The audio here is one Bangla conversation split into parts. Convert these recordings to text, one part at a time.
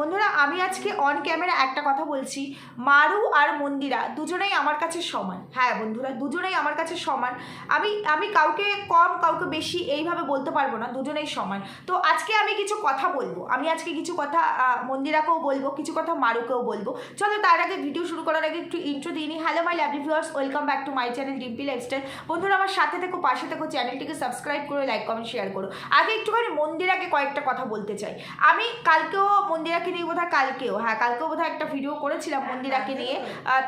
বন্ধুরা, আমি আজকে অন ক্যামেরা একটা কথা বলছি। মারু আর মন্দিরা দুজনেই আমার কাছে সমান। হ্যাঁ বন্ধুরা, দুজনেই আমার কাছে সমান। আমি আমি কাউকে কম, কাউকে বেশি এইভাবে বলতে পারব না, দুজনেই সমান। তো আজকে আমি কিছু কথা বলব। আমি আজকে কিছু কথা মন্দিরাকেও বলব, কিছু কথা মারুকেও বলব। চলো তার আগে ভিডিও শুরু করার আগে একটু ইন্ট্রো দিই hello my lovely viewers welcome back to my channel Dimpi lifestyle বন্ধুরা, আমার সাথে থেকো, পাশে থেকো চ্যানেলটিকে সাবস্ক্রাইব করে লাইক কমেন্ট শেয়ার করো। আগে একটুখানি মন্দিরাকে কয়েকটা কথা বলতে চাই। আমি কালকেও মন্দিরাকে নিয়ে বোধহয় কালকেও। হ্যাঁ কালকেও বোধহয় একটা ভিডিও করেছিলাম মন্দিরাকে নিয়ে।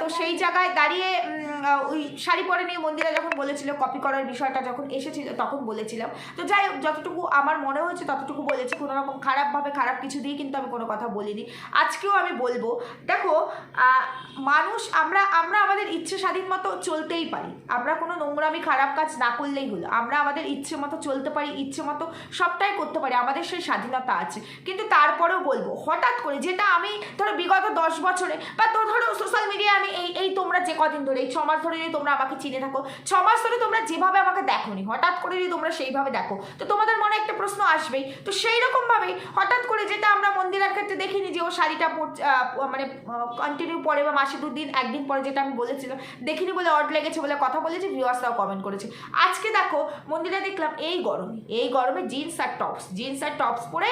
তো সেই জায়গায় দাঁড়িয়ে ওই শাড়ি পরে নিয়ে মন্দিরা যখন বলেছিল কপি করার বিষয়টা যখন এসেছিল তখন বলেছিলাম। তো যাই হোক যতটুকু আমার মনে হয়েছে ততটুকু বলেছি। কোনো রকম খারাপভাবে খারাপ কিছু দিয়ে কিন্তু আমি কোনো কথা বলিনি। আজকেও আমি বলব দেখো মানুষ আমরা আমরা আমাদের ইচ্ছে স্বাধীন মতো চলতেই পারি। আমরা কোনো নোংরামি খারাপ কাজ না করলেই হলো। আমরা আমাদের ইচ্ছে মতো চলতে পারি ইচ্ছে মতো সবটাই করতে পারি। আমাদের সেই স্বাধীনতা আছে। কিন্তু তারপরেও বলব হঠাৎ করে, যেটা আমি ধরো বিগত দশ বছরে বা তো ধরো সোশ্যাল মিডিয়ায় আমি এই এই তোমরা যে কদিন ধরে, এই ছ মাস ধরে যদি তোমরা আমাকে চিনে থাকো, ছ মাস ধরে তোমরা যেভাবে আমাকে দেখোনি, হঠাৎ করে যদি তোমরা সেইভাবে দেখো, তো তোমাদের মনে একটা প্রশ্ন আসবেই। তো সেই রকমভাবে হঠাৎ করে যেটা আমরা মন্দিরার ক্ষেত্রে দেখিনি যে ও শাড়িটা মানে কন্টিনিউ পরে বা মাসে দুদিন, একদিন পরে যেটা আমি বলেছিলাম। দেখিনি বলে অড লেগেছে বলে কথা বলেছে ভিউয়ার্সরাও কমেন্ট করেছে। আজকে দেখো, মন্দিরে দেখলাম এই গরমে এই গরমে জিন্স আর টপস জিন্স আর টপস পরে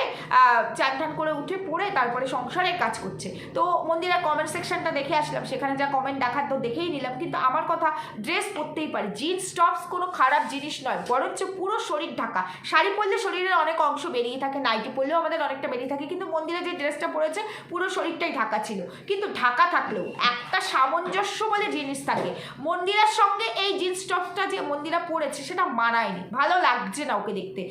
চান টান করে উঠে পরে তারপরে সংসারে কাজ করছে। তো মন্দিরা কমেন্ট সেকশনটা দেখে আসলাম, সেখানে যা কমেন্ট দেখার তো দেখেই নিলাম। কিন্তু আমার কথা ড্রেস পরতেই পারি জিন্স টপস কোনো খারাপ জিনিস নয়, বরঞ্চ পুরো শরীর ঢাকা। শাড়ি পরলে শরীরের অনেক অংশ বেরিয়ে থাকে নাইটি পরলেও আমাদের অনেকটা বেরিয়ে থাকে, কিন্তু মন্দিরে যে ড্রেসটা পরেছে, পুরো শরীরটাই ঢাকা ছিল। কিন্তু ঢাকা থাকলেও একটা সামঞ্জস্য বলে জিনিস থাকে। মন্দিরার সঙ্গে এই জিন্স টপটা যে মন্দিরা পরেছে, সেটা মানায়নি। ভালো লাগছে না ওকে দেখতে।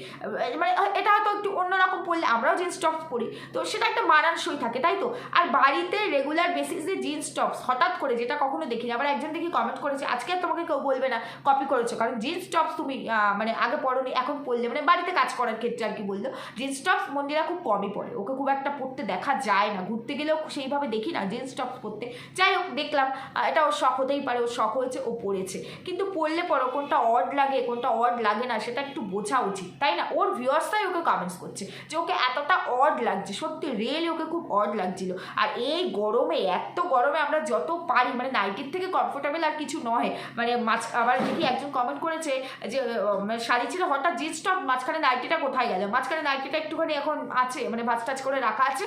মানে এটা হয়তো একটু অন্যরকম পরলে আমরাও জিন্স টপস পরি। তো সেটা একটা মানানসই থাকে, তাই তো? আর বাড়িতে রেগুলার বেসিসে জিন্স টপস হঠাৎ করে যেটা কখনো দেখিনি। আবার একজন দেখি কমেন্ট করেছে, আজকে আর তোমাকে কেউ বলবে না কপি করেছ। কারণ জিন্স টপস তুমি মানে আগে পরনি, এখন পরলে। মানে বাড়িতে কাজ করার ক্ষেত্রে আর কি বলল। জিন্স টপস মন্দিরা খুব কমই পরে। ওকে খুব একটা পরতে দেখা যায় না। ঘুরতে গেলেও সেইভাবে দেখি না জিন্স টপস পরতে যাই হোক, দেখলাম। এটা ওর শখ হতেই পারে, ওর শখ হয়েছে, ও পড়েছে। কিন্তু পড়লে পরো কোনটা অড লাগে, কোনটা অড লাগে না, সেটা একটু বোঝা উচিত, তাই না? ওর ভিউয়ার্সরাই ওকে কমেন্টস করছে যে ওকে এতটা অড লাগছে, সত্যি রিয়েলি ওকে খুব অড লাগছিল। আর এই গরমে, এত গরমে আমরা যত পারি মানে নাইটির থেকে কমফোর্টেবল আর কিছু নয়। মানে মাঝ, আবার দেখি একজন কমেন্ট করেছে যে শাড়ি ছিল হঠাৎ জিন্স টপ মাঝখানে নাইটিটা কোথায় গেল? মাঝখানে নাইটিটা একটুখানি এখন আছে মানে ভাজ টাজ করে রাখা আছে।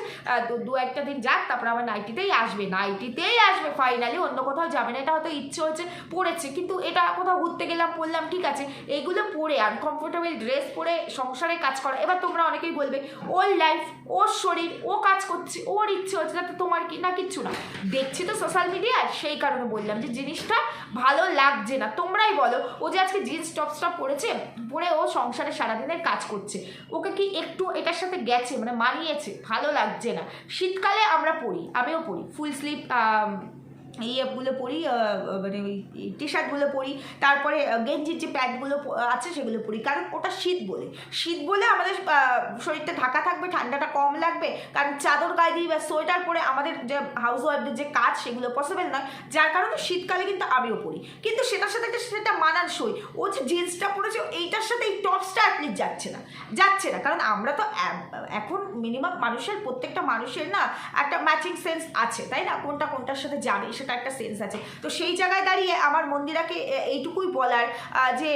দু- একটা দিন যাক, তারপর আমার নাইটিতেই আসবে। নাইটিতেই আসবে ফাইনালি অন্য কোথাও যাবে না। এটা হয়তো ইচ্ছে হচ্ছে পড়েছে। কিন্তু এটা কোথাও ঘুরতে গেলাম পরলাম ঠিক আছে। এইগুলো পরে আনকমফোর্টেবল ড্রেস পরে সংসারে কাজ করা। এবার তোমরা অনেকেই বলবে, ওর লাইফ ওর শরীর, ও কাজ করছে, ওর ইচ্ছে হচ্ছে, তাতে তোমার কি? না, কিচ্ছু না। দেখছি তো সোশ্যাল মিডিয়ায় সেই কারণে বললাম যে জিনিসটা ভালো লাগছে না। তোমরাই বলো, ও যে আজকে জিন্স টপসটা পরেছে, পরে ও সংসারে সারাদিনের কাজ করছে। ওকে কি একটু এটার সাথে গেছে মানে মানিয়েছে? ভালো লাগছে না। শীতকালে আমরা পড়ি আমিও পড়ি। ফুল স্লিভ ইয়েগুলো পরি আহ, মানে ওই টি শার্টগুলো পরি তারপরে গেঞ্জির যে প্যান্টগুলো প- আছে সেগুলো পরি কারণ ওটা শীত বলে। শীত বলে আমাদের শরীরটা ঢাকা থাকবে ঠান্ডাটা কম লাগবে কারণ চাদর গায়ে দিই বা সোয়েটার পরে আমাদের যে হাউস ওয়াইফদের যে কাজ সেগুলো পসিবল নয় যার কারণে শীতকালে কিন্তু আমিও পরি কিন্তু সেটার সাথে সেটা মানানসই। ও যে জিন্সটা পরেছে এইটার সাথে এই টপসটা অ্যাটলিস্ট যাচ্ছে না যাচ্ছে না। কারণ আমরা তো এখন মিনিমাম মানুষের প্রত্যেকটা মানুষের না একটা ম্যাচিং সেন্স আছে তাই না? কোনটা কোনটার সাথে যাবে সেটা একটা সেন্স আছে। তো সেই জায়গায় দাঁড়িয়ে আমার মন্দিরাকে এইটুকুই বলার যে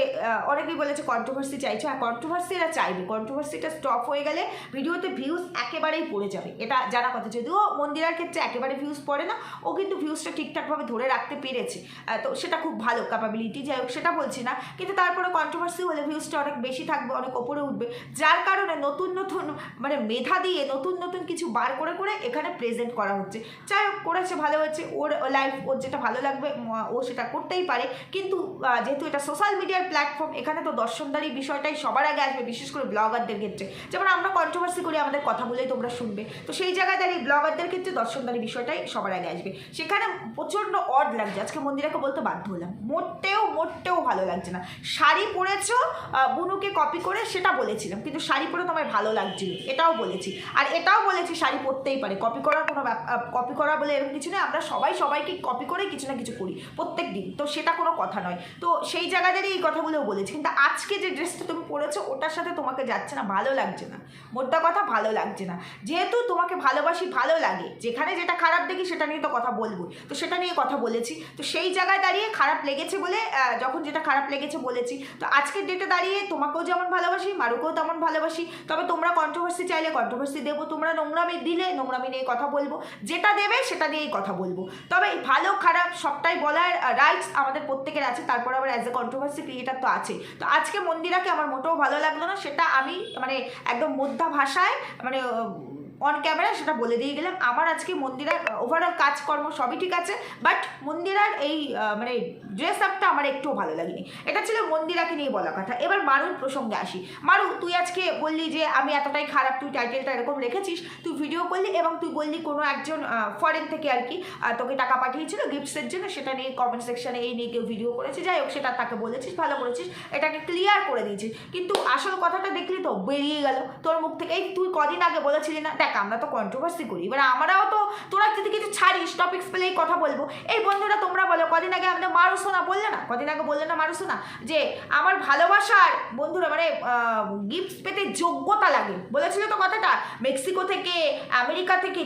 অনেকেই বলেছে কন্ট্রোভার্সি চাইছো। হ্যাঁ কন্ট্রোভার্সি এরা চাইবে। কন্ট্রোভার্সিটা স্টপ হয়ে গেলে ভিডিওতে ভিউজ একেবারেই পড়ে যাবে। এটা জানা কথা। যদিও মন্দিরার ক্ষেত্রে একেবারে ভিউজ পড়ে না, ও কিন্তু ভিউজটা ঠিকঠাকভাবে ধরে রাখতে পেরেছে। তো সেটা খুব ভালো ক্যাপাবিলিটি যাই হোক, সেটা বলছি না। কিন্তু তারপরে কন্ট্রোভার্সি হলে ভিউজটা অনেক বেশি থাকবে, অনেক ওপরে উঠবে। যার কারণে নতুন নতুন মানে মেধা দিয়ে নতুন নতুন কিছু বার করে করে এখানে প্রেজেন্ট করা হচ্ছে। যাই হোক, করেছে, ভালো হচ্ছে ওর লাইফ ওর যেটা ভালো লাগবে ও সেটা করতেই পারে। কিন্তু যেহেতু এটা সোশ্যাল মিডিয়ার প্ল্যাটফর্ম এখানে তো দর্শনদারি বিষয়টাই সবার আগে আসবে, বিশেষ করে ব্লগারদের ক্ষেত্রে। যেমন আমরা কন্ট্রোভার্সি করি, আমাদের কথাগুলোই তোমরা শুনবে। তো সেই জায়গায় দাঁড়িয়ে ব্লগারদের ক্ষেত্রে দর্শনদারি বিষয়টাই সবার আগে আসবে। সেখানে প্রচণ্ড অড লাগছে। আজকে মন্দিরাকে বলতে বাধ্য হলাম। মোটেও মোটেও ভালো লাগছে না। শাড়ি পরেছ বুনুকে কপি করে সেটা বলেছিলাম, কিন্তু শাড়ি পরে তোমায় ভালো লাগছিল, এটাও বলেছি। আর এটাও বলেছি, শাড়ি পরতেই পারে। কপি করার কোনো কপি করা বলে এরকম কিছু নেই। আমরা সবাই সবাই সবাইকে কপি করে কিছু না কিছু করি, প্রত্যেক দিন। তো সেটা কোনো কথা নয়। তো সেই জায়গাটারই এই কথাগুলো বলেছি। কিন্তু আজকে যে ড্রেসটা তুমি পরেছো, ওটার সাথে তোমাকে যাচ্ছে না, ভালো লাগছে না। মোদ্দা কথা, ভালো লাগছে না। যেহেতু তোমাকে ভালোবাসি, ভালো লাগে। যেখানে যেটা খারাপ দেখি, সেটা নিয়ে তো কথা বলব তো সেটা নিয়ে কথা বলেছি। তো সেই জায়গায় দাঁড়িয়ে খারাপ লেগেছে বলে যখন যেটা খারাপ লেগেছে বলেছি। তো আজকের ডেটে দাঁড়িয়ে তোমাকেও যেমন ভালোবাসি, মারুকেও তেমন ভালোবাসি। তবে তোমরা কন্ট্রোভার্সি চাইলে কন্ট্রোভার্সি দেবো, তোমরা নোংরামি দিলে নোংরামি নিয়ে কথা বলব। যেটা দেবে, সেটা নিয়েই কথা বলব। তবে ভালো, খারাপ, সবটাই বলার রাইটস আমাদের প্রত্যেকের আছে। তারপর আবার অ্যাজ এ কন্ট্রোভার্সি ক্রিয়েটার তো আছে তো আজকে মন্দিরাকে আমার মোটেও ভালো লাগল না, সেটা আমি মানে একদম মধ্যা ভাষায় মানে অন ক্যামেরা সেটা বলে দিয়ে গেলাম। আমার আজকে মন্দিরার ওভারঅল কাজকর্ম সবই ঠিক আছে বাট মন্দিরার এই মানে ড্রেস আপটা আমার একটুও ভালো লাগেনি। এটা ছিল মন্দিরাকে নিয়ে বলা কথা। এবার মারুর প্রসঙ্গে আসি। মারু, তুই আজকে বললি যে আমি এতটাই খারাপ, তুই টাইটেলটা এরকম রেখেছিস, তুই ভিডিও করলি এবং তুই বললি কোনো একজন ফরেন থেকে আর কি তোকে টাকা পাঠিয়েছিল গিফটসের জন্য, সেটা নিয়ে কমেন্ট সেকশনে এই নিয়ে কেউ ভিডিও করেছে। যাই হোক, সেটা তাকে বলেছিস, ভালো করেছিস, এটাকে ক্লিয়ার করে দিয়েছিস। কিন্তু আসল কথাটা দেখলি তো, বেরিয়ে গেল। তোর মুখ থেকে, এই তুই কদিন আগে বলেছিলি না দেখ, আমরা তো কন্ট্রোভার্সি করি। এবার আমরাও তো, তোরা যদি কিছু ছাড়িস টপিক্স পেলেই কথা বলব। এই বন্ধুরা, তোমরা বলো, কদিন আগে আমাদের মারুসো না বললে না? কদিন আগে বললে না মারুসো না যে আমার ভালোবাসার, বন্ধুরা মানে গিফট পেতে যোগ্যতা লাগে। বলেছিল তো কথাটা? মেক্সিকো থেকে, আমেরিকা থেকে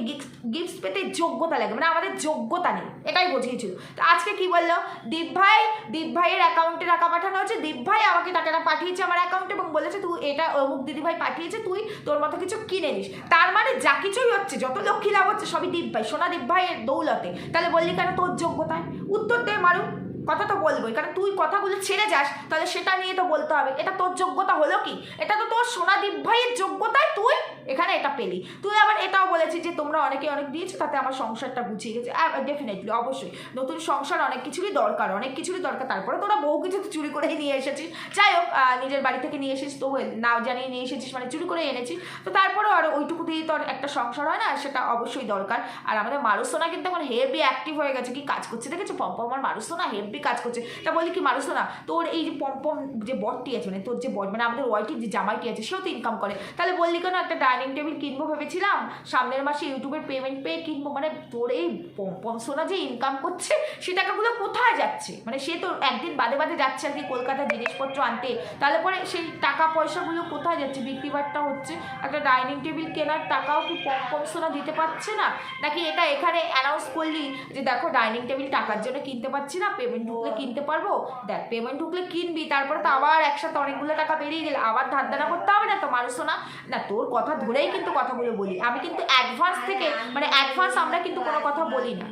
গিফট পেতে যোগ্যতা লাগে। মানে আমাদের যোগ্যতা নেই। এটাই বুঝিয়েছিল। তো আজকে কি বলল? দীপ ভাই, দীপ ভাইয়ের অ্যাকাউন্টে টাকা পাঠানো হচ্ছে দীপ ভাই আমাকে টাকাটা পাঠিয়েছে আমার অ্যাকাউন্টে এবং বলেছে, তুই এটা, অমুক দিদি ভাই পাঠিয়েছে, তুই তোর মতো কিছু কিনে নিস। তার মানে যা কিছুই হচ্ছে, যত লক্ষ্মী লাভ হচ্ছে, সবই দীপ ভাই সোনা দীপ ভাইয়ের দৌলতে। তাহলে বললি কেন তোর যোগ্যতায়? উত্তর দে মারু কথা তো বলবোই, কারণ তুই কথাগুলো ছেড়ে যাস, তাহলে সেটা নিয়ে তো বলতে হবে। এটা তোর যোগ্যতা হলো কি? এটা তো তোর সোনাদীপ ভাইয়ের যোগ্যতায় তুই এখানে এটা পেলি। তুই আবার এটাও বলেছিস যে তোমরা অনেকে অনেক দিয়েছ, তাতে আমার সংসারটা গুছিয়ে গেছে। ডেফিনেটলি অবশ্যই। নতুন সংসার অনেক কিছুরই দরকার, অনেক কিছুরই দরকার। তারপরে তোরা বহু কিছু চুরি করে নিয়ে এসেছিস। যাই হোক নিজের বাড়ি থেকে নিয়ে এসেছিস, তো না জানিয়ে নিয়ে এসেছিস মানে চুরি করে এনেছিস। তো তারপরেও আর ওইটুকু তোর একটা সংসার হয় না, সেটা অবশ্যই দরকার। আর আমাদের মারুসোনা কিন্তু এখন হেভি অ্যাক্টিভ হয়ে গেছে। কি কাজ করছে দেখেছ? পম্পম আমার মারুসোনা হেভি কাজ করছে তা বলি কি মারুসোনা তোর এই যে পম্পম যে বটটি আছে মানে তোর যে বট মানে আমাদের ওয়াইটির যে জামাইটি আছে, সেও তো ইনকাম করে। তাহলে বললি কেন, একটা ডাইনিং টেবিল কিনবো ভেবেছিলাম, সামনের মাসে ইউটিউবের পেমেন্ট পেয়ে কিনবো মানে তোর এই পম্পম সোনা যে ইনকাম করছে, সে টাকাগুলো কোথায় যাচ্ছে? মানে সে তো একদিন বাদে বাদে যাচ্ছে আর কি কলকাতার জিনিসপত্র আনতে। তাহলে পরে সেই টাকা পয়সাগুলো কোথায় যাচ্ছে? বিক্রি বাট্টা হচ্ছে, একটা ডাইনিং টেবিল কেনার টাকাও কি পম্পম সোনা দিতে পারছে না? নাকি এটা এখানে অ্যানাউন্স করলি যে দেখো ডাইনিং টেবিল টাকার জন্য কিনতে পারছি না পেমেন্ট ঢুকলে কিনতে পারব? দেখ পেমেন্ট ঢুকলে কিনবি তারপরে তো আবার একসাথে অনেকগুলো টাকা বেরিয়ে গেলে আবার ধার দানা করতে হবে না তো মানুষ না না তোর কথা ধরেই কিন্তু কথাগুলো বলি। আমি কিন্তু অ্যাডভান্স থেকে মানে অ্যাডভান্স আমরা কিন্তু কোনো কথা বলি না।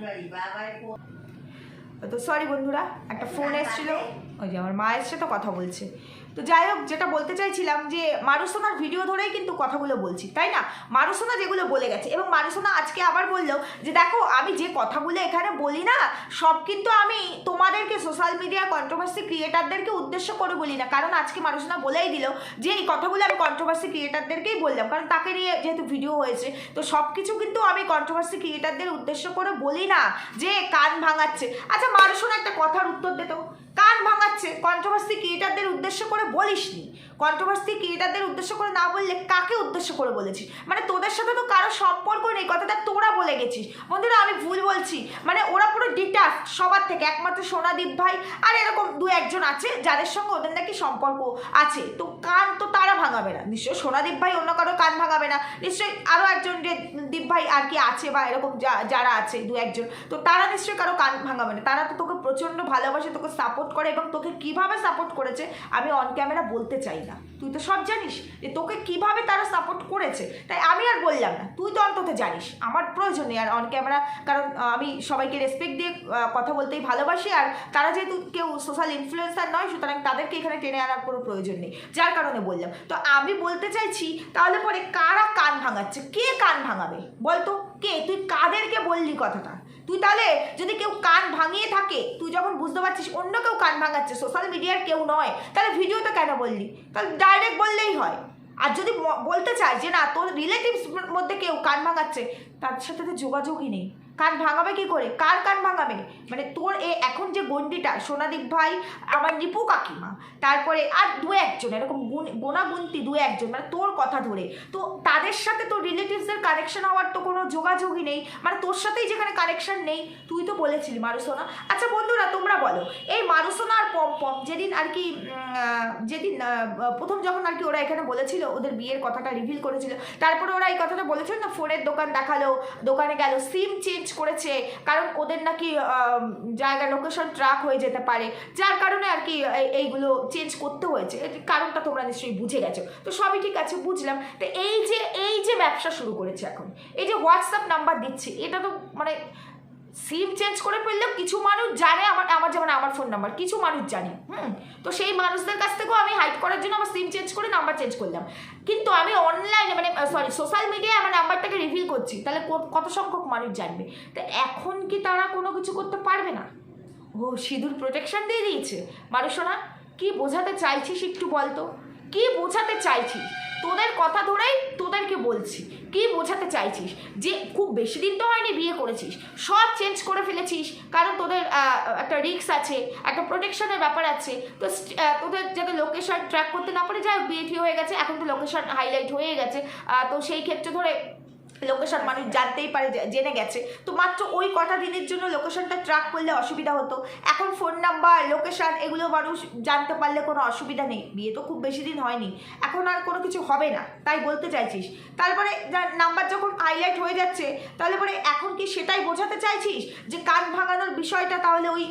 তো সরি বন্ধুরা একটা ফোন এসেছিল। ওই যে আমার মা এসছে তো কথা বলছে। তো যাই হোক, যেটা বলতে চাইছিলাম যে মারুসোনার ভিডিও ধরেই কিন্তু কথাগুলো বলছি, তাই না? মারুসোনা যেগুলো বলে গেছে, এবং মারুসোনা আজকে আবার বলল যে, দেখো, আমি যে কথাগুলো এখানে বলি না, সব কিন্তু আমি তোমাদেরকে সোশ্যাল মিডিয়া কন্ট্রোভার্সি ক্রিয়েটারদেরকে উদ্দেশ্য করে বলি না। কারণ আজকে মারুসোনা বলেই দিল যে, এই কথাগুলো আমি কন্ট্রোভার্সি ক্রিয়েটারদেরকেই বললাম, কারণ তাকে নিয়ে যেহেতু ভিডিও হয়েছে, তো সব কিছু কিন্তু আমি কন্ট্রোভার্সি ক্রিয়েটারদের উদ্দেশ্য করে বলি না যে, কান ভাঙাচ্ছে। আচ্ছা মারুসোনা একটা কথার উত্তর দে তো। কান ভাঙাচ্ছে। কন্ট্রোভার্সি ক্রিয়েটারদের উদ্দেশ্য করে বলিসনি। কন্ট্রোভার্সি ক্রিয়েটারদের উদ্দেশ্য করে না বললে কাকে উদ্দেশ্য করে বলেছিস? মানে তোদের সাথে তো কারও সম্পর্ক নেই, কথাটা তোরা বলে গেছিস। বন্ধুরা, আমি ভুল বলছি। মানে ওরা পুরো ডিটাচ সবার থেকে, একমাত্র সোনাদীপ ভাই আর এরকম দু একজন আছে যাদের সঙ্গে ওদের নাকি সম্পর্ক আছে। তো কান তো তারা ভাঙাবে না। নিশ্চয়ই সোনাদীপ ভাই অন্য কারও কান ভাঙাবে না। নিশ্চয়ই আরও একজন দীপ ভাই আর কি আছে বা এরকম যারা আছে দু একজন, তো তারা নিশ্চয়ই কারও কান ভাঙাবে না। তারা তো তোকে প্রচণ্ড ভালোবাসে, তোকে সাপোর্ট করে এবং তোকে কীভাবে সাপোর্ট করেছে, আমি অন ক্যামেরা বলতে চাই না। তুই তো সব জানিস যে তোকে কীভাবে তারা সাপোর্ট করেছে। তাই আমি আর বললাম না, তুই তো অন্তত জানিস। আমার প্রয়োজন নেই আর অন ক্যামেরা কারণ আমি সবাইকে রেসপেক্ট দিয়ে কথা বলতেই ভালোবাসি আর তারা যেহেতু কেউ সোশ্যাল ইনফ্লুয়েন্সার নয়, সুতরাং তাদেরকে এখানে টেনে আনার কোনো প্রয়োজন নেই। যার কারণে বললাম। তো আমি বলতে চাইছি, তাহলে পরে কারা কান ভাঙাচ্ছে? কে কান ভাঙাবে? বলতো? কে? তুই কাদেরকে বললি কথাটা? তুই তাহলে যদি কেউ কান ভাঙিয়ে থাকে, তুই যখন বুঝতে পারছিস অন্য কেউ কান ভাঙাচ্ছে সোশ্যাল মিডিয়ার কেউ নয়, তাহলে ভিডিওতে কেন বললি? তাহলে ডাইরেক্ট বললেই হয়। আর যদি বলতে চাই যে না, তোর রিলেটিভস মধ্যে কেউ কান ভাঙাচ্ছে, তার সাথে তো যোগাযোগই নেই। কান ভাঙাবে কি করে? কার কান ভাঙাবে? মানে তোর এ এখন যে গন্ডিটা সোনাদীপ ভাই, আমার নিপু কাকিমা, তারপরে আর দু একজন, এরকম গুণ, গোনাগুন্তি দু একজন মানে তোর কথা ধরে। তো তাদের সাথে তোর রিলেটিভসদের কানেকশন হওয়ার তো কোনো যোগাযোগই নেই। মানে তোর সাথেই যেখানে কানেকশন নেই, তুই তো বলেছিলি মারুসোনা। আচ্ছা বন্ধুরা, তোমরা বলো, এই মারুসোনা আর পম পম যেদিন আর কি যেদিন প্রথম যখন আর কি ওরা এখানে বলেছিল, ওদের বিয়ের কথাটা রিভিল করেছিল, তারপরে ওরা এই কথাটা বলেছিল, না, ফোনের দোকান দেখাল, দোকানে গেল সিম চেঞ্জ করেছে, কারণ ওদের নাকি জায়গা লোকেশন ট্রাক হয়ে যেতে পারে। যার কারণে আর কি এইগুলো চেঞ্জ করতে হয়েছে। কারণটা তোমরা নিশ্চয়ই বুঝে গেছো। তো সবই ঠিক আছে, বুঝলাম। তো এই যে এই যে ব্যবসা শুরু করেছে এখন, এই যে হোয়াটসঅ্যাপ নাম্বার দিচ্ছে, এটা তো মানে সিম চেঞ্জ করে ফেললেও কিছু মানুষ জানে আমার আমার যেমন আমার ফোন নাম্বার কিছু মানুষ জানে, হুম? তো সেই মানুষদের কাছ থেকেও আমি হাইড করার জন্য আমার সিম চেঞ্জ করে নাম্বার চেঞ্জ করলাম। কিন্তু আমি অনলাইনে মানে সরি সোশ্যাল মিডিয়ায় আমার নাম্বারটাকে রিভিল করছি, তাহলে কত- কত সংখ্যক মানুষ জানবে? তো এখন কি তারা কোনো কিছু করতে পারবে না? ও, সিঁদুর প্রোটেকশন দিয়ে দিয়েছে। মানুষরা কি বোঝাতে চাইছিস একটু বলতো কি বোঝাতে চাইছিস? তোদের কথা ধরেই তোদেরকে বলছি। কি বোঝাতে চাইছিস? যে খুব বেশি দিন তো হয়নি বিয়ে করেছিস। সব চেঞ্জ করে ফেলেছিস। কারণ তোদের একটা রিক্স আছে, একটা প্রোটেকশনের ব্যাপার আছে। তো তোদের যাতে লোকেশন ট্র্যাক করতে না পারে, যাই বিয়ে ঠিক হয়ে গেছে। এখন তো লোকেশন হাইলাইট হয়ে গেছে। তো সেই ক্ষেত্রে ধরে লোকেশন মানুষ জানতেই পারে জেনে গেছে। তো মাত্র ওই কটা দিনের জন্য লোকেশনটা ট্র্যাক করলে অসুবিধা হতো। এখন ফোন নাম্বার লোকেশন এগুলো মানুষ জানতে পারলে কোনো অসুবিধা নেই। বিয়ে তো খুব বেশি দিন হয়নি। এখন আর কোনো কিছু হবে না, তাই বলতে চাইছিস। তারপরে নাম্বার যখন হাইলাইট হয়ে যাচ্ছে, তাহলে পরে এখন কি সেটাই বোঝাতে চাইছিস? যে কান ভাঙানোর বিষয়টা তাহলে ওই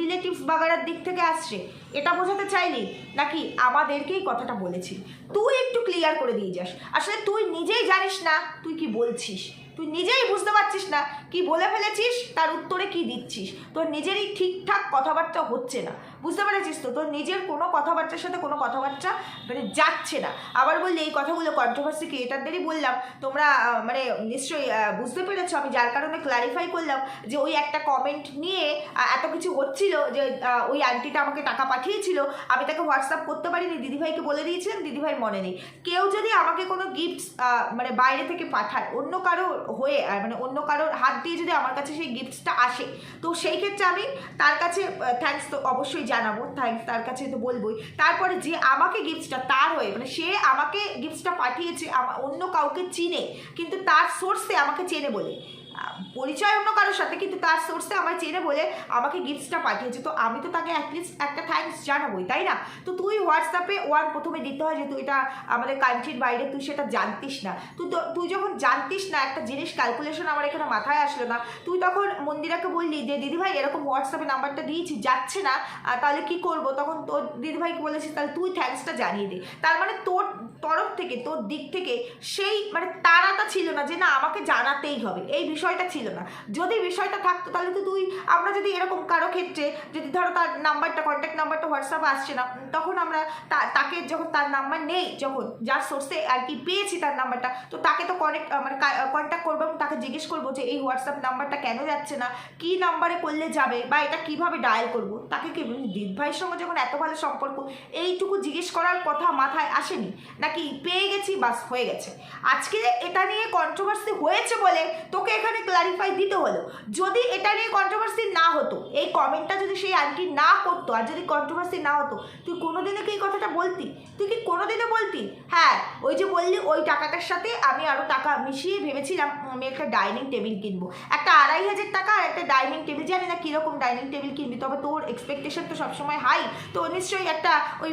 রিলেটিভস বাগানের দিক থেকে আসছে। এটা বোঝাতে চাইলি? নাকি আমাদেরকেই কথাটা বলেছি তুই একটু ক্লিয়ার করে দিয়ে যাস। আসলে তুই নিজেই জানিস না তুই কি বলছিস। তুই নিজেই বুঝতে পারছিস না। কি বলে ফেলেছিস, তার উত্তরে কি দিচ্ছিস? তোর নিজেরই ঠিকঠাক কথাবার্তা হচ্ছে না। বুঝতে পেরেছিস তো? তোর নিজের কোনো কথাবার্তার সাথে কোনো কথাবার্তা মানে যাচ্ছে না। আবার বললি, এই কথাগুলো কন্ট্রোভার্সি ক্রিয়েটারদেরই বললাম। তোমরা মানে নিশ্চয়ই বুঝতে পেরেছ আমি, যার কারণে ক্লারিফাই করলাম যে ওই একটা কমেন্ট নিয়ে এত কিছু হচ্ছিল যে ওই আন্টিটা আমাকে টাকা পাঠিয়েছিল। আমি তাকে হোয়াটসঅ্যাপ করতে পারিনি, দিদিভাইকে বলে দিয়েছিলেন দিদিভাই মনে নেই। কেউ যদি আমাকে কোনো গিফটস মানে বাইরে থেকে পাঠায়, অন্য কারও হয়ে মানে অন্য কারোর হাত দিয়ে যদি আমার কাছে সেই গিফটসটা আসে, তো সেই ক্ষেত্রে আমি তার কাছে থ্যাঙ্কস তো অবশ্যই জানাব তাই তার কাছে তো বলবোই। তারপরে যে আমাকে গিফটসটা তার হয়ে মানে সে আমাকে গিফটসটা পাঠিয়েছে অন্য কাউকে চিনে, কিন্তু তার সোর্সে আমাকে চেনে বলে। পরিচয় অন্য কারোর সাথে, কিন্তু তার সোর্সে আমার চেনে বলে আমাকে গিফটসটা পাঠিয়েছে। তো আমি তো তাকে অ্যাটলিস্ট একটা থ্যাঙ্কস জানাবোই, তাই না? তো তুই হোয়াটসঅ্যাপে ওয়ান প্রথমে দিতে হয় যে, তুই এটা আমাদের কান্ট্রির বাইরে, তুই সেটা জানতিস না। তুই তো তুই যখন জানতিস না, একটা জিনিস ক্যালকুলেশন আমার এখানে মাথায় আসলো না। তুই তখন মন্দিরাকে বললি যে, দিদিভাই, এরকম হোয়াটসঅ্যাপে নাম্বারটা দিয়েছি, যাচ্ছে না তাহলে কি করব? তখন তোর দিদিভাইকে বলেছিস, তাহলে তুই থ্যাঙ্কসটা জানিয়ে দে। তার মানে তোর তরফ থেকে, তোর দিক থেকে সেই মানে তারাটা ছিল না যে না, আমাকে জানাতেই হবে। এই বিষয়টা ছিল না। যদি বিষয়টা থাকতো, তাহলে তো তুই, আমরা যদি এরকম কারও ক্ষেত্রে যদি ধরো তার নাম্বারটা কন্ট্যাক্ট নাম্বারটা হোয়াটসঅ্যাপে আসছে না তখন আমরা তাকে যখন তার নাম্বার নেই, যখন যার সোর্সে আর কি পেয়েছি তার নাম্বারটা, তো তাকে তো কনেক্ট মানে কন্ট্যাক্ট করব এবং তাকে জিজ্ঞেস করব যে এই হোয়াটসঅ্যাপ নাম্বারটা কেন যাচ্ছে না, কি নাম্বারে করলে যাবে বা এটা কীভাবে ডায়াল করব? তাকে কি দিদ ভাইয়ের সঙ্গে যখন এত ভালো সম্পর্ক, এইটুকু জিজ্ঞেস করার কথা মাথায় আসেনি? নাকি পেয়ে গেছি, বাস হয়ে গেছে। আজকে এটা নিয়ে কন্ট্রোভার্সি হয়েছে বলে তোকে এখানে ক্লারিফাই দিতে হলো। যদি এটা নিয়ে কন্ট্রোভার্সি না হতো, এই কমেন্টটা যদি সেই আন্টি না করতো, আর যদি কন্ট্রোভার্সি না হতো, তুই কোনোদিনও কি এই কথাটা বলতি? তুই কি কোনোদিনও বলতি? হ্যাঁ ওই যে বললি, ওই টাকাটার সাথে আমি আরও টাকা মিশিয়ে ভেবেছিলাম, আমি একটা ডাইনিং টেবিল কিনবো। একটা আড়াই হাজার টাকা আর একটা ডাইনিং টেবিল জানি না কীরকম ডাইনিং টেবিল কিনবি, তবে তোর এক্সপেকটেশন তো সবসময় হাই তো নিশ্চয়ই একটা ওই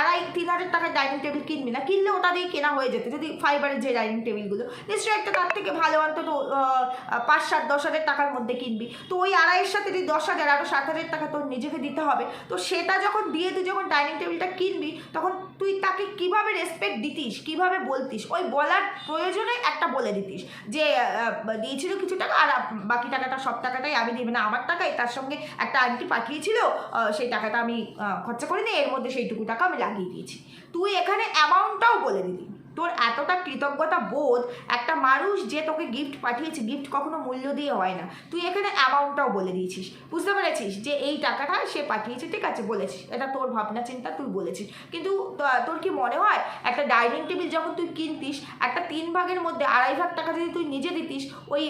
আড়াই, তিন হাজার টাকার ডাইনিং টেবিল কিনবি না? কিনলে ওটা দিয়ে কেনা হয়ে যেত। যদি ফাইবারের যে ডাইনিং টেবিলগুলো নিশ্চয়ই একটা তার থেকে ভালো অন্তত পাঁচ সাত, দশ হাজার টাকার মধ্যে কিনবি। তো ওই আড়াইয়ের সাথে যদি দশ হাজার আরও সাত হাজার টাকা তোর নিজেকে দিতে হবে, তো সেটা যখন দিয়ে তুই যখন ডাইনিং টেবিলটা কিনবি, তখন তুই তাকে কীভাবে রেসপেক্ট দিতিস, কীভাবে বলতিস? ওই বলার প্রয়োজনে একটা বলে দিতিস যে দিয়েছিল কিছু টাকা, আর বাকি টাকাটা, সব টাকাটাই আমি দিই না, আমার টাকাই, তার সঙ্গে একটা আন্টি পাঠিয়েছিল সেই টাকাটা আমি খরচা করিনি এর মধ্যে সেইটুকু টাকা আমি লাগিয়ে দিয়েছি। তুই এখানে অ্যামাউন্টটাও বলে দিবি তোর এতটা কৃতজ্ঞতা বোধ একটা মানুষ যে তোকে গিফট পাঠিয়েছে গিফট কখনো মূল্য দিয়ে হয় না। তুই এখানে অ্যামাউন্টটাও বলে দিয়েছিস। বুঝতে পেরেছিস যে এই টাকাটা সে পাঠিয়েছে, ঠিক আছে, বলেছিস। এটা তোর ভাবনা চিন্তা, তুই বলেছিস। কিন্তু তোর কি মনে হয়, একটা ডাইনিং টেবিল যখন তুই কিনতিস, একটা তিন ভাগের মধ্যে আড়াই ভাগ টাকা যদি তুই নিজে দিতিস, ওই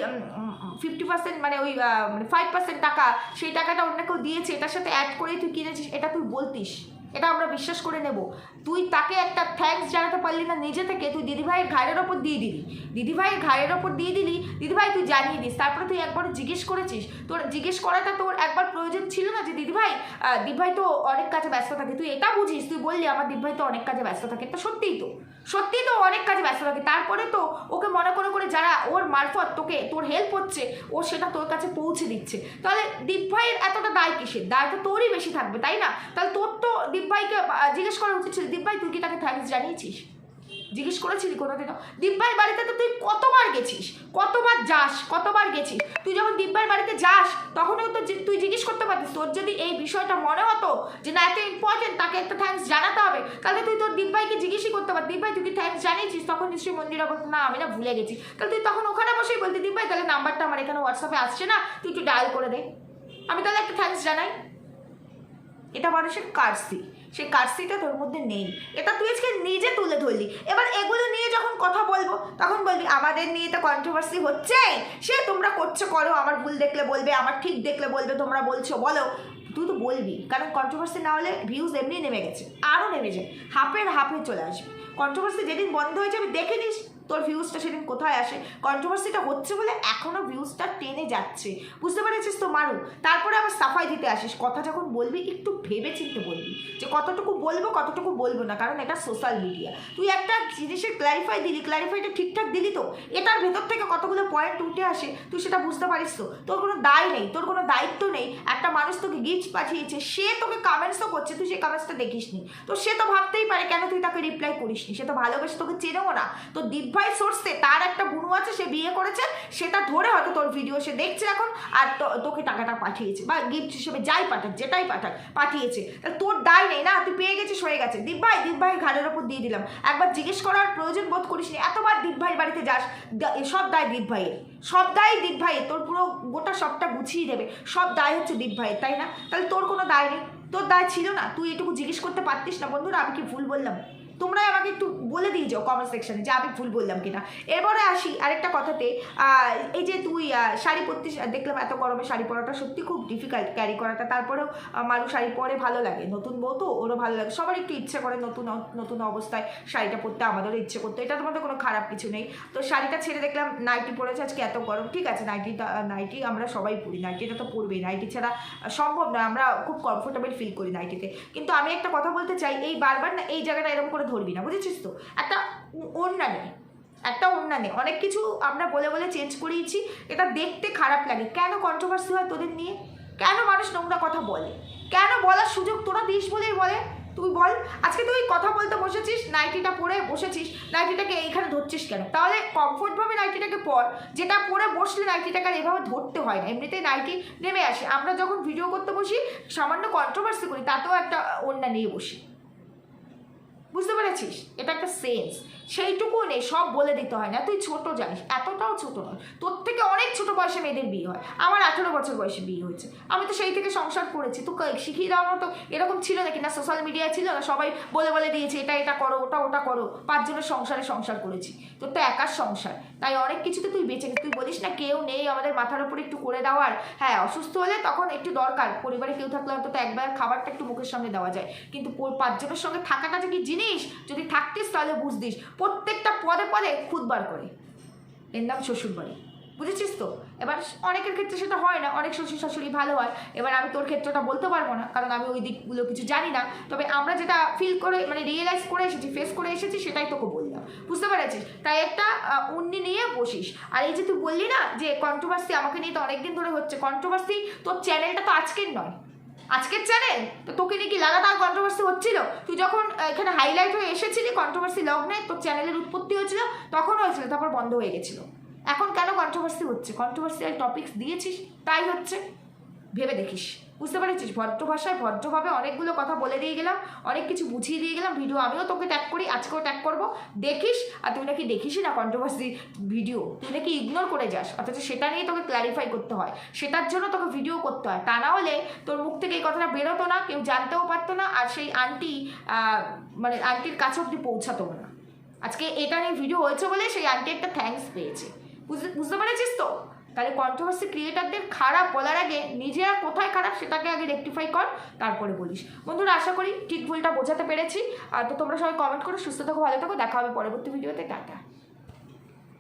ফিফটি পার্সেন্ট মানে ওই মানে ফাইভ পার্সেন্ট টাকা, সেই টাকাটা অন্য কেউ দিয়েছে, এটার সাথে অ্যাড করেই তুই কিনেছিস, এটা তুই বলতিস। এটা আমরা বিশ্বাস করে নেব। তুই তাকে একটা থ্যাঙ্কস জানাতে পারলি না নিজে থেকে, তুই দিদিভাইয়ের ঘাড়ের ওপর দিয়ে দিলি। দিদিভাইয়ের ঘাড়ের ওপর দিয়ে দিলি, দিদিভাই তুই জানিয়ে দিস। তারপরে তুই একবার জিজ্ঞেস করেছিস। তোর জিজ্ঞেস করাটা তোর একবার প্রয়োজন ছিল না যে দিদিভাই দিদিভাই তো অনেক কাজে ব্যস্ত থাকে। তুই এটা বুঝিস, তুই বললি আমার দিদিভাই তো অনেক কাজে ব্যস্ত থাকে। তো সত্যিই তো সত্যিই তো অনেক কাজে ব্যস্ত থাকে। তারপরে তো ওকে মনে করে করে যারা ওর মারফত তোকে, তোর হেল্প হচ্ছে, ও সেটা তোর কাছে পৌঁছে দিচ্ছে। তাহলে দীপভাইয়ের এতটা দায় কিসের? দায় তো তোরই বেশি থাকবে, তাই না? তাহলে তোর তো দীপভাইকে জিজ্ঞেস করা উচিত ছিল দীপভাই তুই কি তাকে থ্যাঙ্কস জানিয়েছিস? জিজ্ঞেস করেছিলি কোনোদিনও? দিব্যার বাড়িতে তো তুই কতবার গেছিস? কতবার যাস? কতবার গেছিস? তুই যখন দিব্যার বাড়িতে যাস তখনও তো তুই জিজ্ঞেস করতে পারতিস তোর যদি এই বিষয়টা মনে হতো যে না, এত ইম্পর্টেন্ট তাকে একটা থ্যাঙ্কস জানাতে হবে, তাহলে তুই তোর দিব্যাইকে জিজ্ঞেসই করতে পারতি দিব্যাই তুই কি থ্যাঙ্কস জানিয়েছিস? তখন নিশ্চয়ই মন্দিরা বলতো, না, আমি না ভুলে গেছি। তাহলে তুই তখন ওখানে বসেই বলতি, দিব্যাই, তাহলে নাম্বারটা আমার এখানে হোয়াটসঅ্যাপে আসছে না, তুই একটু ডায়াল করে দে। আমি তাহলে একটা থ্যাঙ্কস জানাই। এটা মানুষের কার্সি। সেই কার্সিটা তোর মধ্যে নেই। এটা তুই আজকে নিজে তুলে ধরলি। এবার এগুলো নিয়ে যখন কথা বলব, তখন বলবি, আমাদের নিয়ে তো কন্ট্রোভার্সি হচ্ছে। সে তোমরা করছ, করো। আমার ভুল দেখলে বলবে, আমার ঠিক দেখলে বলবে, তোমরা বলছো, বলো। তুই তো বলবি, কারণ কন্ট্রোভার্সি না হলে ভিউজ এমনি নেমে গেছে আরও নেমে যায়। হাফের হাফে চলে আসবে। কন্ট্রোভার্সি যেদিন বন্ধ হয়ে যাবে দেখে নিস তোর ভিউজটা সেদিন কোথায় আসে? কন্ট্রোভার্সিটা হচ্ছে বলে এখনও ভিউজটা টেনে যাচ্ছে। বুঝতে পেরেছিস তো, মারু? তারপরে আবার সাফাই দিতে আসিস। কথা যখন বলবি, একটু ভেবে চিনতে বলবি যে কতটুকু বলব কতটুকু বলব না, কারণ এটা সোশ্যাল মিডিয়া তুই একটা জিনিসের ক্ল্যারিফাই দিলি ক্ল্যারিফাইটা ঠিকঠাক দিলি তো, এটার ভেতর থেকে কতগুলো পয়েন্ট উঠে আসে, তুই সেটা বুঝতে পারিস তো? তোর কোনো দায় নেই, তোর কোনো দায়িত্ব নেই, একটা মানুষ তোকে গিফট পাঠিয়েছে, সে তোকে কামেন্টসও করছে, তুই সেই কামেন্টসটা দেখিস নি তো সে তো ভাবতেই পারে, কেন তুই তাকে রিপ্লাই করিস নি সে তো ভালোবেসে তোকে চেনেও না। তো দীপভাই সোর্সে তার একটা বুনু আছে, সে বিয়ে করেছে, সেটা ধরে হয়তো তোর ভিডিও সে দেখছে এখন, আর তোকে টাকাটা পাঠিয়েছে, বা গিফট হিসেবে যাই পাঠাক, যেটাই পাঠাক, পাঠিয়েছে। তাহলে তোর দায় নেই না, তুই পেয়ে গেছিস, হয়ে গেছে। দীপভাই দীপভাই ঘাড়ের ওপর দিয়ে দিলাম। একবার জিজ্ঞেস করার প্রয়োজন বোধ করিস নি, এতবার দীপভাই বাড়িতে যাস সব দায় দীপভাইয়ের সব দায় দীপভাইয়ের তোর পুরো গোটা সবটা গুছিয়ে দেবে। সব দায় হচ্ছে দীপভাইয়ের তাই না? তাহলে তোর কোনো দায় নেই, তোর দায় ছিল না, তুই এটুকু জিজ্ঞেস করতে পারতিস না, বন্ধুরা, আমি কি ভুল বললাম? তোমরাই আমাকে একটু বলে দিয়ে যাও কমেন্ট সেকশনে যে আমি ভুল বললাম কিনা। এরপরে আসি আরেকটা কথাতে এই যে তুই শাড়ি পরতে দেখলাম এত গরমে শাড়ি পরাটা সত্যি খুব ডিফিকাল্ট ক্যারি করাটা। তারপরেও মানুষ শাড়ি পরে ভালো লাগে। নতুন বউ তো, ওরও ভালো লাগে। সবার একটু ইচ্ছে করে নতুন নতুন অবস্থায় শাড়িটা পরতে, আমাদেরও ইচ্ছে করতো। এটার মধ্যে কোনো খারাপ কিছু নেই। তো শাড়িটা ছেড়ে দেখলাম নাইটি পরেছে, আজকে এত গরম। ঠিক আছে নাইটিটা নাইটি আমরা সবাই পরি। নাইটিটা তো পরবেই। নাইটি ছাড়া সম্ভব নয়। আমরা খুব কমফোর্টেবল ফিল করি নাইটিতে কিন্তু আমি একটা কথা বলতে চাই, এই বারবার না এই জায়গাটা এরকম করে ধরবি না, বুঝেছিস তো? একটা ওড়না নেই একটা ওড়না নেই অনেক কিছু আমরা বলে বলে চেঞ্জ করিয়েছি, এটা দেখতে খারাপ লাগে। কেন কন্ট্রোভার্সি হয় তোদের নিয়ে? কেন মানুষ নোংরা কথা বলে? কেন বলার সুযোগ তোরা দিস বলেই বলে? তুই বল। আজকে তুই কথা বলতে বসেছিস, নাইটিটা পরে বসেছিস, নাইটিটাকে এইখানে ধরছিস কেন? তাহলে কমফোর্টভাবে নাইটিটাকে পর। যেটা পরে বসলে নাইটিটাকে আর এভাবে ধরতে হয় না। এমনিতেই নাইটি নেমে আসে। আমরা যখন ভিডিও করতে বসি, সামান্য কন্ট্রোভার্সি করি, তাতেও একটা ওড়না নিয়ে বসি। পেরেছিস এটা একটা সেন্স সেইটুকু নেই, সব বলে দিতে হয় না। তুই ছোট জানিস, এতটাও ছোট নয়। তোর থেকে অনেক ছোট বয়সে মেয়েদের বিয়ে হয়। আমার আঠেরো বছর বয়সে বিয়ে হয়েছে। আমি তো সেই থেকে সংসার করেছি। তো শিখিয়ে দেওয়ার মতো এরকম ছিল নাকি? না সোশ্যাল মিডিয়া ছিল, না সবাই বলে বলে দিয়েছে, এটা এটা করো, ওটা ওটা করো। পাঁচজনের সংসারে সংসার করেছি। তোর তো একার সংসার। তাই অনেক কিছুতে তুই বেঁচে গেছিস। তুই বলিস না, কেউ নেই আমাদের মাথার উপরে একটু করে দেওয়ার। হ্যাঁ অসুস্থ হলে তখন একটু দরকার। পরিবারে কেউ থাকলে অন্তত একবার খাবারটা একটু মুখের সামনে দেওয়া যায়। কিন্তু পাঁচজনের সঙ্গে থাকাটা যে কি জিনিস? যদি থাকতিস তাহলে বুঝতিস। প্রত্যেকটা পদে পদে খুদ বার করে। এর নাম শ্বশুর বাড়ি বুঝেছিস তো? এবার অনেকের ক্ষেত্রে সেটা হয় না। অনেক শ্বশুর শাশুড়ি ভালো হয়। এবার আমি তোর ক্ষেত্রটা বলতে পারব না, কারণ আমি ওই দিকগুলো কিছু জানি না। তবে আমরা যেটা ফিল করে মানে রিয়েলাইজ করে এসেছি ফেস করে এসেছি, সেটাই তোকে বললাম। বুঝতে পেরেছিস? তাই একটা উন্নি নিয়ে বসিস। আর এই যে তুই বললি না যে কন্ট্রোভার্সি আমাকে নিয়ে তো অনেকদিন ধরে হচ্ছে কন্ট্রোভার্সি তোর চ্যানেলটা তো আজকের নয়। আজকের চ্যানেল তো তোকে নিয়ে কি লাগাতার কন্ট্রোভার্সি হচ্ছিল? তুই যখন এখানে হাইলাইট হয়ে এসেছিলি কন্ট্রোভার্সি লগ্নে, তোর চ্যানেলের উৎপত্তি হয়েছিল, তখন হয়েছিল, তারপর বন্ধ হয়ে গেছিল। এখন কেন কন্ট্রোভার্সি হচ্ছে? কন্ট্রোভার্সিয়াল টপিকস দিয়েছিস, তাই হচ্ছে। ভেবে দেখিস। বুঝতে পেরেছিস? ভদ্র ভাষায় ভদ্রভাবে অনেকগুলো কথা বলে দিয়ে গেলাম, অনেক কিছু বুঝিয়ে দিয়ে গেলাম ভিডিও আমিও তোকে ট্যাগ করি, আজকেও ট্যাগ করব। দেখিস? আর তুই নাকি দেখিসই না কন্ট্রোভার্সি ভিডিও তুই নাকি ইগনোর করে যাস, অথচ সেটা নিয়ে তোকে ক্ল্যারিফাই করতে হয়। সেটার জন্য তোকে ভিডিও করতে হয়। তা না হলে তোর মুখ থেকে এই কথাটা বেরোতো না, কেউ জানতেও পারতো না, আর সেই আন্টি মানে আন্টির কাছে অব্দি পৌঁছাতো না। আজকে এটা নিয়ে ভিডিও হয়েছে বলে সেই আন্টি একটা থ্যাঙ্কস পেয়েছে। বুঝতে বুঝতে পেরেছিস তো? তাহলে কন্ট্রোভার্সি ক্রিয়েটারদের খারাপ বলার আগে নিজেরা কোথায় খারাপ সেটাকে আগে রেকটিফাই কর, তারপরে বলিস। বন্ধুরা, আশা করি ঠিক ভুলটা বোঝাতে পেরেছি। আর তো তোমরা সবাই কমেন্ট করো, সুস্থ থাকো, ভালো থাকো, দেখা হবে পরবর্তী ভিডিওতে টাটা।